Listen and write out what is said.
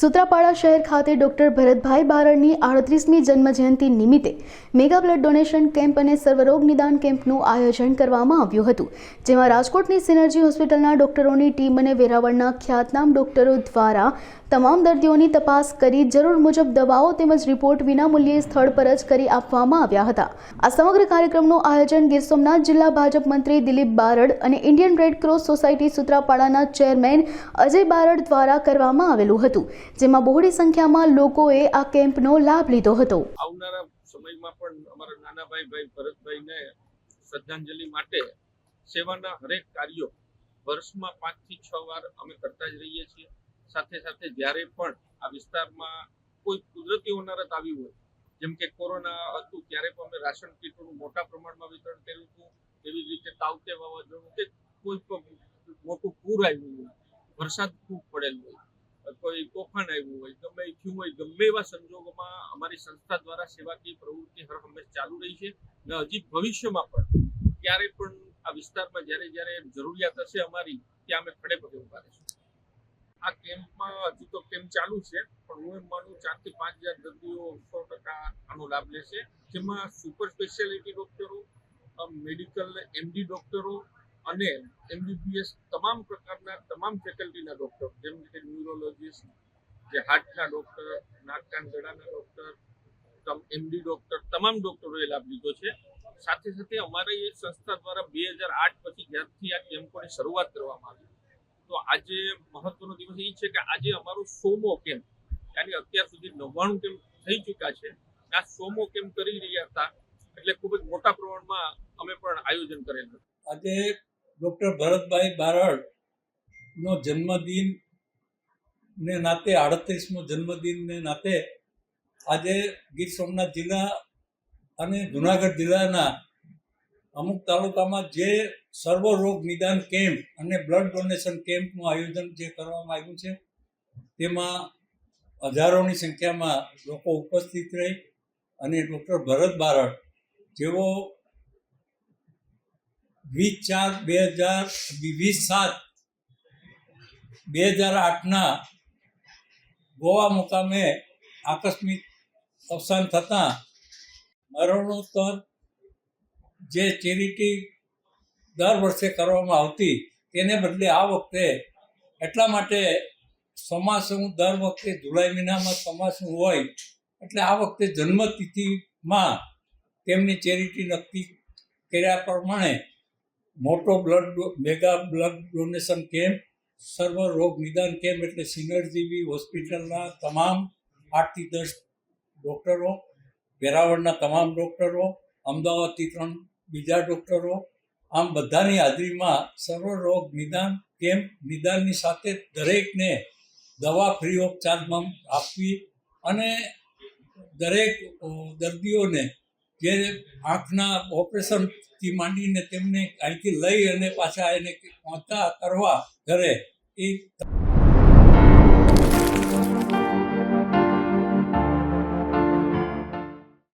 સૂત્રાપાડા શહેર ખાતે ડોક્ટર ભરતભાઈ બારડની આડત્રીસમી જન્મજયંતિ નિમિત્તે મેગા બ્લડ ડોનેશન કેમ્પ અને સર્વરોગ નિદાન કેમ્પનું આયોજન કરવામાં આવ્યું હતું, જેમાં રાજકોટની સિનર્જી હોસ્પિટલના ડોક્ટરોની ટીમ અને વેરાવળના ખ્યાતનામ ડોક્ટરો દ્વારા તમામ દર્દીઓની તપાસ કરી જરૂર મુજબ દવાઓ તેમજ રિપોર્ટ વિનામૂલ્યે સ્થળ પર જ કરી આપવામાં આવ્યા હતા. આ સમગ્ર કાર્યક્રમનું આયોજન ગીર સોમનાથ જિલ્લા ભાજપ મંત્રી દિલીપ બારડ અને ઇન્ડિયન રેડ ક્રોસ સોસાયટી સુત્રાપાડાના ચેરમેન અજય બારડ દ્વારા કરવામાં આવેલું હતું. જેમાં બહોળી સંખ્યામાં લોકોએ આ કેમ્પનો લાભ લીધો હતો. આવનારા સમયમાં પણ અમારા નાના ભાઈ ભાઈ ભરતભાઈને શ્રદ્ધાંજલિ માટે સેવાના હરેક કાર્યો વર્ષમાં પાંચથી છ વાર અમે કરતા જ રહીએ છીએ. સાથે સાથે જ્યારે પણ આ વિસ્તારમાં કોઈ કુદરતી હોનારત આવી હોય, જેમ કે કોરોના હતું, ત્યારે પણ અમે રાશન કીટોનું મોટા પ્રમાણમાં વિતરણ કર્યું હતું. એવી રીતે તાવતે વાવાઝોડું કે કોઈ પણ મોટું પૂર આવ્યું હોય, વરસાદ ખૂબ પડેલ હોય. કોઈ તોફાન આવ્યું હોય, ગમે થયું હોય, ગમે એવા સંજોગોમાં અમારી સંસ્થા દ્વારા સેવાકીય પ્રવૃત્તિ હર હંમેશ ચાલુ રહી છે અને હજી ભવિષ્યમાં પણ ક્યારે પણ આ વિસ્તારમાં જ્યારે જ્યારે જરૂરિયાત હશે અમારી, ત્યાં અમે ખડે પગે ઊભા રહીશું. આ કેમ્પમાં હજુ તો કેમ્પ ચાલુ છે, પણ હું એમ માનું ચારથી પાંચ હજાર દર્દીઓ સો ટકા આનો લાભ લેશે. જેમાં સુપર સ્પેશિયાલિટી ડોક્ટરો મેડિકલ એમડી ડોક્ટરો અને એમબીબીએસ તમામ પ્રકારના તમામ ફેકલ્ટીના ડોક્ટર જેમ કે ન્યુરોલોજીસ્ટ જે હાર્ટના ડોક્ટર નાક કાન ગળાના ડોક્ટર એમડી ડોક્ટર તમામ ડોક્ટરોએ લાભ લીધો છે. સાથે સાથે અમારી એ સંસ્થા દ્વારા બે હજાર આઠ પછી જ્યારથી આ કેમ્પોની શરૂઆત કરવામાં આવી. તો આજે મહત્વનો દિવસ એ છે કે આજે અમારો સોમો કેમ્પ યાની અત્યાર સુધી નવ્વાણું કેમ્પ થઈ ચૂક્યા છે. આ સોમો કેમ્પ કરી રહ્યા હતા, એટલે ખૂબ જ મોટા પ્રમાણમાં અમે પણ આયોજન કરેલ. હતું આજે ડૉક્ટર ભરતભાઈ બારડ નો જન્મદિન ને નાતે, આડત્રીસમો જન્મદિનને નાતે આજે ગીર સોમનાથ જિલ્લા અને જુનાગઢ જિલ્લાના અમુક તાલુકામાં જે સર્વ રોગ નિદાન કેમ્પ અને બ્લડ ડોનેશન કેમ્પનું આયોજન જે કરવામાં આવ્યું છે, તેમાં હજારોની સંખ્યામાં લોકો ઉપસ્થિત રહી અને ડૉક્ટર ભરત બારડ જેઓ વીસ ચાર બે હજાર વીસ સાત, બે હજાર આઠના ગોવા મુકામે આકસ્મિક અવસાન થતાં મરણોત્તર જે ચેરિટી દર વર્ષે કરવામાં આવતી, તેને બદલે આ વખતે એટલા માટે ચોમાસું દર વખતે જુલાઈ મહિનામાં ચોમાસું હોય, એટલે આ વખતે જન્મતિથિમાં તેમની ચેરિટી નક્કી કર્યા પ્રમાણે મોટો blood mega blood donation camp સર્વ રોગ નિદાન કેમ્પ એટલે સિનર્જીવી હોસ્પિટલના તમામ આઠથી દસ ડૉક્ટરો, વેરાવળના તમામ ડૉક્ટરો, અમદાવાદથી ત્રણ બીજા ડૉક્ટરો, આમ બધાની હાજરીમાં સર્વ રોગ નિદાન કેમ્પ નિદાનની સાથે દરેકને દવા ફ્રી ઓફ ચાર્જમાં આપવી અને દરેક દર્દીઓને જે આંખના ઓપરેશનથી માંડીને તેમને અહીંથી લઈ અને પાછા એને પહોંચતા કરવા ઘરે એ